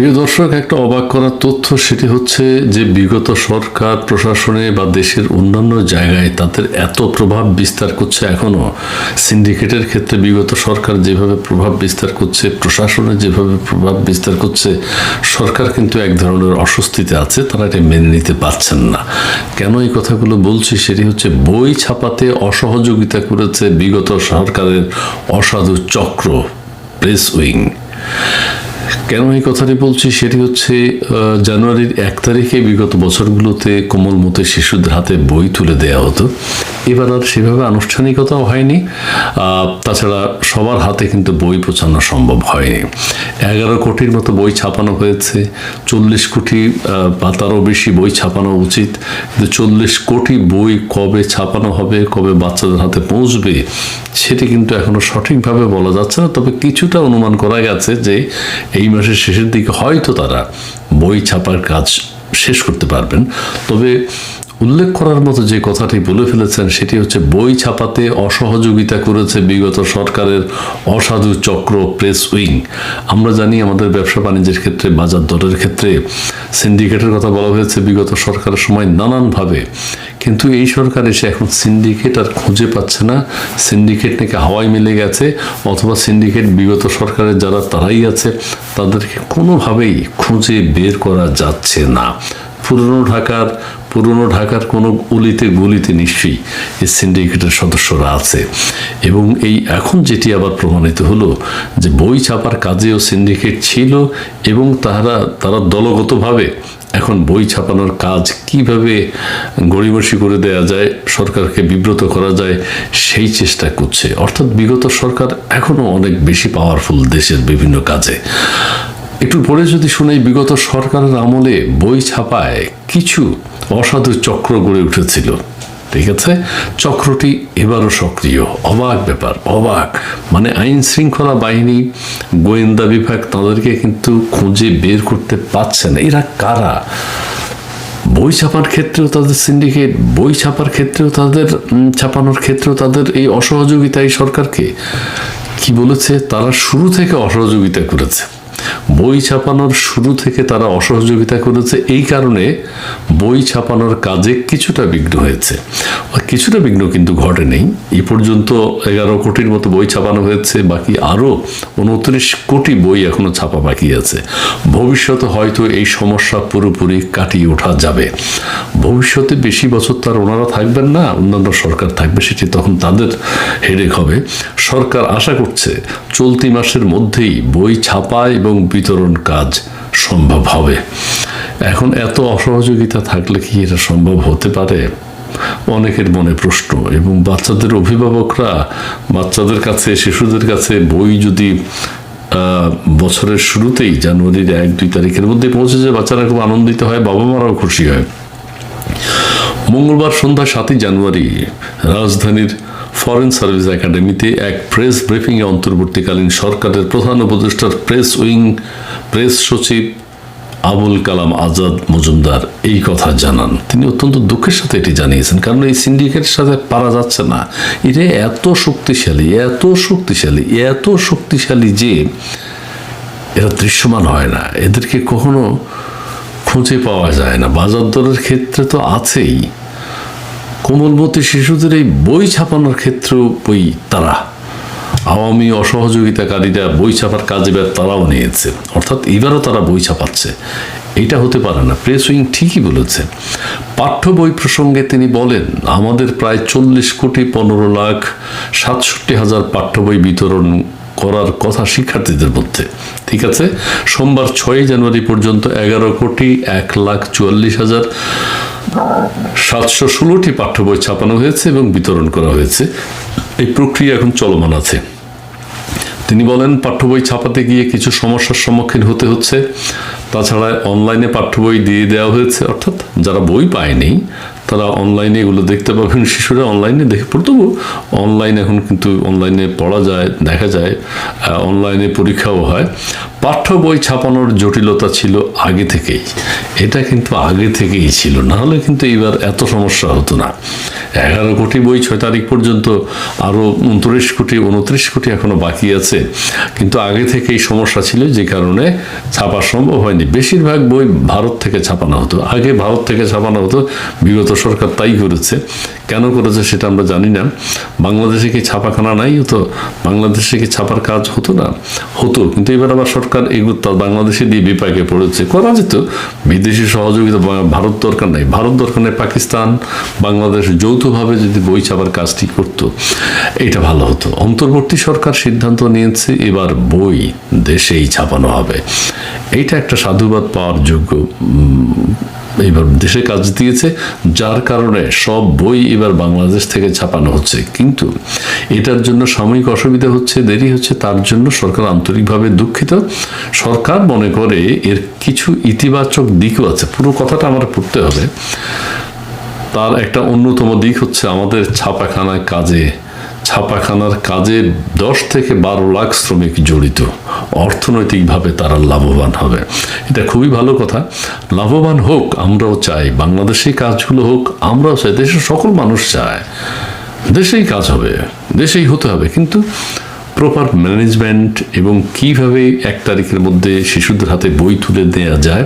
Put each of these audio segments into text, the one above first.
প্রিয় দর্শক, একটা অবাক করার তথ্য সেটি হচ্ছে যে বিগত সরকার, প্রশাসনে বা দেশের অন্যান্য জায়গায় তাদের এত প্রভাব বিস্তার করছে এখনও সিন্ডিকেটের ক্ষেত্রে বিগত সরকার যেভাবে প্রভাব বিস্তার করছে, প্রশাসনে যেভাবে প্রভাব বিস্তার করছে, সরকার কিন্তু এক ধরনের অস্বস্তিতে আছে, তারা এটা মেনে নিতে পারছেন না। কেন এই কথাগুলো বলছি সেটি হচ্ছে বই ছাপাতে অসহযোগিতা করেছে বিগত সরকারের অসাধু চক্র, প্রেস উইং। কেন এই কথাটি বলছি? সেটি হচ্ছে জানুয়ারির এক তারিখে বিগত বছরগুলোতে কোমলমতে শিশুদের হাতে বই তুলে দেওয়া হতো। এবার আর সেভাবে আনুষ্ঠানিকতাও হয়নি। তাছাড়া সবার হাতে কিন্তু বই পৌঁছানো সম্ভব হয়নি। এগারো কোটির মতো বই ছাপানো হয়েছে। চল্লিশ কোটি বা তারও বেশি বই ছাপানো উচিত। কিন্তু চল্লিশ কোটি বই কবে ছাপানো হবে, কবে বাচ্চাদের হাতে পৌঁছবে, সেটি কিন্তু এখনও সঠিকভাবে বলা যাচ্ছে না। তবে কিছুটা অনুমান করা গেছে যে এই মাসের শেষের দিকে হয়তো তারা বই ছাপার কাজ শেষ করতে পারবেন। তবে উল্লেখ করার মতো যে কথাটি বলে ফেলেছেন, সেটি হচ্ছে, বই ছাপাতে অসহযোগিতা করেছে বিগত সরকারের অসাধু চক্র প্রেস উইং। আমরা জানি আমাদের ব্যবসা বাণিজ্যের ক্ষেত্রে, বাজার দরের ক্ষেত্রে সিন্ডিকেটের কথা বলা হয়েছে বিগত সরকারের সময় নানানভাবে। কিন্তু এই সরকার এসে এখন সিন্ডিকেট আর খুঁজে পাচ্ছে না। সিন্ডিকেট নাকি হাওয়ায় মিলে গেছে, অথবা সিন্ডিকেট বিগত সরকারের যারা, তারাই আছে, তাদেরকে কোনোভাবেই খুঁজে বের করা যাচ্ছে না। পুরনো ঢাকার পুরনো ঢাকার কোনো অলিতে গলিতে নিশ্চয়ই এই সিন্ডিকেটের সদস্যরা আছে। এবং এই এখন যেটি আবার প্রমাণিত হলো যে বই ছাপার কাজেও সিন্ডিকেট ছিল এবং তারা তারা দলগতভাবে এখন বই ছাপানোর কাজ কীভাবে গড়িমসি করে দেয়া যায়, সরকারকে বিব্রত করা যায়, সেই চেষ্টা করছে। অর্থাৎ বিগত সরকার এখনও অনেক বেশি পাওয়ারফুল দেশের বিভিন্ন কাজে। একটু পরে যদি শুনাই, বিগত সরকারের আমলে বই ছাপায় কিছু অসাধু চক্র গড়ে উঠেছিল। ঠিক আছে? চক্রটি এবারও সক্রিয়। অবাক ব্যাপার, অবাক। মানে আইন শৃঙ্খলা বাহিনী, গোয়েন্দা বিভাগ তাদেরকে কিন্তু খুঁজে বের করতে পারছে না। এরা কারা? বই ছাপার ক্ষেত্রেও তাদের সিন্ডিকেট বই ছাপার ক্ষেত্রেও তাদের ছাপানোর ক্ষেত্রেও তাদের এই অসহযোগিতা এই সরকারকে? কি বলেছে? তারা শুরু থেকে অসহযোগিতা করেছে। বই ছাপানোর শুরু থেকে তারা অসহযোগিতা করেছে। এই কারণে বই ছাপানোর কাজে কিছুটা বিঘ্ন হয়েছে। কিছুটা বিঘ্ন কিন্তু ঘটে এই পর্যন্ত এগারো কোটির মতো বই ছাপানো হয়েছে, বাকি আরও উনত্রিশ কোটি বই এখনও ছাপা বাকি আছে। ভবিষ্যতে হয়তো এই সমস্যা পুরোপুরি কাটিয়ে ওঠা যাবে। ভবিষ্যতে বেশি বছর তার ওনারা থাকবেন না, অন্যান্য সরকার থাকবে, সেটি তখন তাদের হেডেক হবে। সরকার আশা করছে চলতি মাসের মধ্যেই বই ছাপা এবং বিতরণ কাজ সম্ভব হবে। এখন এত অসহযোগিতা থাকলে কি এটা সম্ভব হতে পারে? অনেকের মনে প্রশ্ন, এবং বাচ্চাদের অভিভাবকরা বাচ্চাদের কাছে, শিশুদের কাছে বই যদি বছরের শুরুতেই জানুয়ারির এক, দুই তারিখের মধ্যে পৌঁছে যায়, বাচ্চারা খুব আনন্দিত হয় বাবা মারাও খুশি হয়। মঙ্গলবার সন্ধ্যা সাতই জানুয়ারি রাজধানীর ফরেন সার্ভিস একাডেমিতে এক প্রেস ব্রিফিংয়ে অন্তর্বর্তীকালীন সরকারের প্রধান উপদেষ্টার প্রেস উইং প্রেস সচিব আবুল কালাম আজাদ মজুমদার এই কথা জানান। তিনি অত্যন্ত দুঃখের সাথে এটি জানিয়েছেন, কারণ এই সিন্ডিকেটের সাথে পারা যাচ্ছে না। এটা এত শক্তিশালী এত শক্তিশালী এত শক্তিশালী যে এরা দৃশ্যমান হয় না। এদেরকে কখনো খুঁজে পাওয়া যায় না। বাজার দরের ক্ষেত্রে তো আছেই। কোমলমতি শিশুদের এই বই ছাপানোর ক্ষেত্রেও বই তারা। আওয়ামী অসহযোগিতাকারীরা বই ছাপার কাজ তারাও নিয়েছে। অর্থাৎ এবারও তারা বই ছাপাচ্ছে। এটা হতে পারে না। প্রেস উইং ঠিকই বলেছে। পাঠ্য বই প্রসঙ্গে তিনি বলেন, আমাদের প্রায় চল্লিশ কোটি পনেরো লাখ সাতষট্টি হাজার পাঠ্য বই বিতরণ করার কথা শিক্ষার্থীদের মধ্যে। ঠিক আছে? সোমবার ছয়ই জানুয়ারি পর্যন্ত এগারো কোটি এক লাখ চুয়াল্লিশ হাজার সাতশো ষোলোটি পাঠ্য বই ছাপানো হয়েছে এবং বিতরণ করা হয়েছে। এই প্রক্রিয়া এখন চলমান আছে। তিনি বলেন, পাঠ্য বই ছাপাতে গিয়ে কিছু সমস্যার সম্মুখীন হতে হচ্ছে। তাছাড়া অনলাইনে পাঠ্য বই দিয়ে দেওয়া হয়েছে। অর্থাৎ যারা বই পায়নি তারা অনলাইনে এগুলো দেখতে পাবেন। শিশুরা অনলাইনে দেখে পড়তেও অনলাইন এখন কিন্তু অনলাইনে পড়া যায়, দেখা যায় অনলাইনে পরীক্ষাও হয়। পাঠ্য বই ছাপানোর জটিলতা ছিল আগে থেকেই। এটা কিন্তু আগে থেকেই ছিল না হলে কিন্তু এবার এত সমস্যা হতো না। এগারো কোটি বই ছয় তারিখ পর্যন্ত আরও উনত্রিশ কোটি উনত্রিশ কোটি এখনও বাকি আছে। কিন্তু আগে থেকে এই সমস্যা ছিল, যে কারণে ছাপা সম্ভব হয়নি। বেশিরভাগ বই ভারত থেকে ছাপানো হতো। আগে ভারত থেকে ছাপানো হতো, বিগত সরকার তাই করেছে। কেন করেছে সেটা আমরা জানি না। বাংলাদেশে কি ছাপাখানা নাই? হতো বাংলাদেশে কি ছাপার কাজ হতো না? হতো, কিন্তু এবার আবার সরকার এগুলো বাংলাদেশে দিয়ে বিপাকে পড়েছে। করা যেত। বিদেশি সহযোগিতা ভারত দরকার নাই। ভারত দরকার নেই, পাকিস্তান, বাংলাদেশ যৌথভাবে যদি বই ছাপার কাজটি করতো, এটা ভালো হতো। অন্তর্বর্তী সরকার সিদ্ধান্ত নিয়েছে, এবার বই দেশেই ছাপানো হবে। এইটা একটা সাধুবাদ পাওয়ার যোগ্য এবার দেশে কাজ দিয়েছে, যার কারণে সব বই এবার বাংলাদেশ থেকে ছাপানো হচ্ছে। কিন্তু এটার জন্য সাময়িক অসুবিধা হচ্ছে, দেরি হচ্ছে, তার জন্য সরকার আন্তরিকভাবে দুঃখিত। সরকার মনে করে এর কিছু ইতিবাচক দিকও আছে। পুরো কথাটা আমার পড়তে হবে। তার একটা অন্যতম দিক হচ্ছে আমাদের ছাপাখানায় কাজে ছাপাখানার কাজে দশ থেকে বারো লাখ শ্রমিক জড়িত। অর্থনৈতিকভাবে তারা লাভবান হবে। এটা খুবই ভালো কথা। লাভবান হোক, আমরাও চাই। বাংলাদেশে কাজগুলো হোক, আমরাও চাই। দেশের সকল মানুষ চায়। দেশেই কাজ হবে, দেশেই হতে হবে। কিন্তু প্রপার ম্যানেজমেন্ট এবং কীভাবে এক তারিখের মধ্যে শিশুদের হাতে বই তুলে দেওয়া যায়,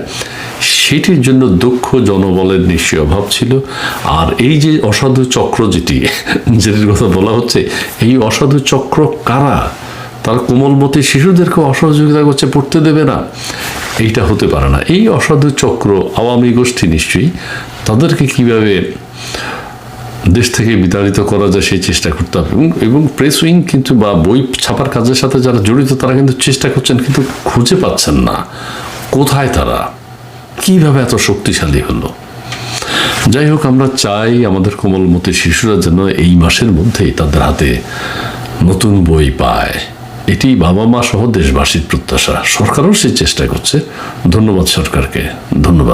সেটির জন্য দক্ষ জনবলের নিশ্চয় অভাব ছিল। আর এই যে অসাধু চক্র যেটি, যেটির কথা বলা হচ্ছে, এই অসাধু চক্র কারা? তারা কোমলমতি শিশুদেরকে অসহযোগিতা করছে, পড়তে দেবে না। এইটা হতে পারে না। এই অসাধু চক্র আওয়ামী গোষ্ঠী নিশ্চয়ই তাদেরকে কীভাবে দেশ থেকে বিতাড়িত করা যায় সেই চেষ্টা করতে হবে। এবং প্রেস উইং কিন্তু বা বই ছাপার কাজের সাথে যারা জড়িত, তারা কিন্তু চেষ্টা করছেন কিন্তু খুঁজে পাচ্ছেন না। কোথায় তারা? কীভাবে এত শক্তিশালী হলো? যাই হোক, আমরা চাই আমাদের কোমলমতি শিশুরা যেন এই মাসের মধ্যেই তাদের হাতে নতুন বই পায়। এটি বাবা মা সহ দেশবাসীর প্রত্যাশা। সরকারও সেই চেষ্টা করছে। ধন্যবাদ সরকারকে। ধন্যবাদ।